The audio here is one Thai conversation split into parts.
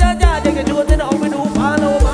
จ้าจ้าจ้ากจะชวนเธอออกไปดูพาโน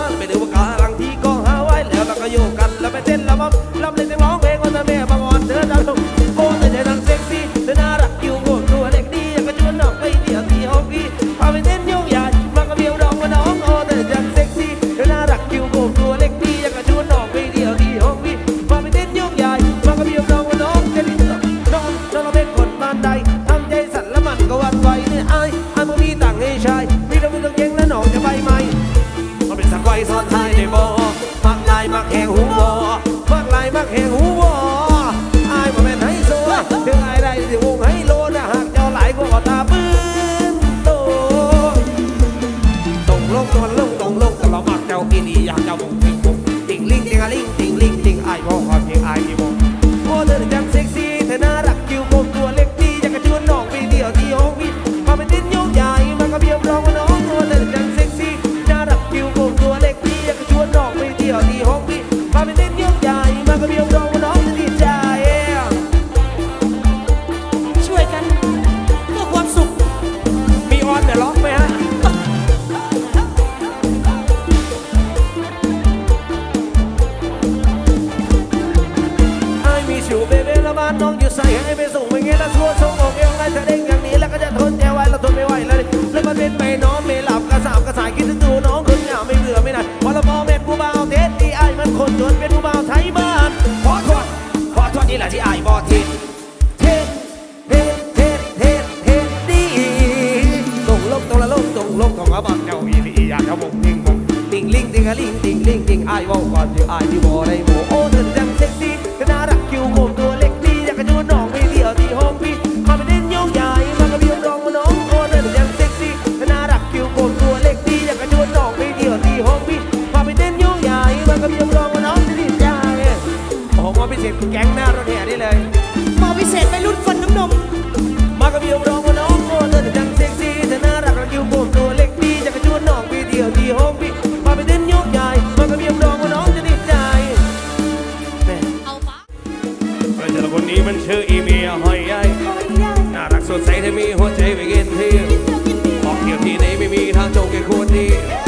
ติงติงลิงติงไอาว่าก่อนอยู่ไอาที่บ่ได้โมโอ้เธอดังเซ็กซี่เธอน่ารักคิวโคมตัวเล็กดีอยากจะดูน้องไปเดียวที่โฮมพีคอยไปเล่นโยงใหญ่มากระเบียบรองมาน้องโอ้เธอดังเซ็กซี่เธอน่ารักคิวโคมตัวเล็กดีอยากจะดูน้องไปเดียวที่โฮมพีคอยไปเล่นโยงใหญ่มากระเบียบรองมาน้องที่ดีใจโอ้โหมอพิเศษแก๊งหน้ารถแห่ได้เลยมอพิเศษไปรุ่นฟันน้ำนมมากระเบียบรอง hijo de... Yeah.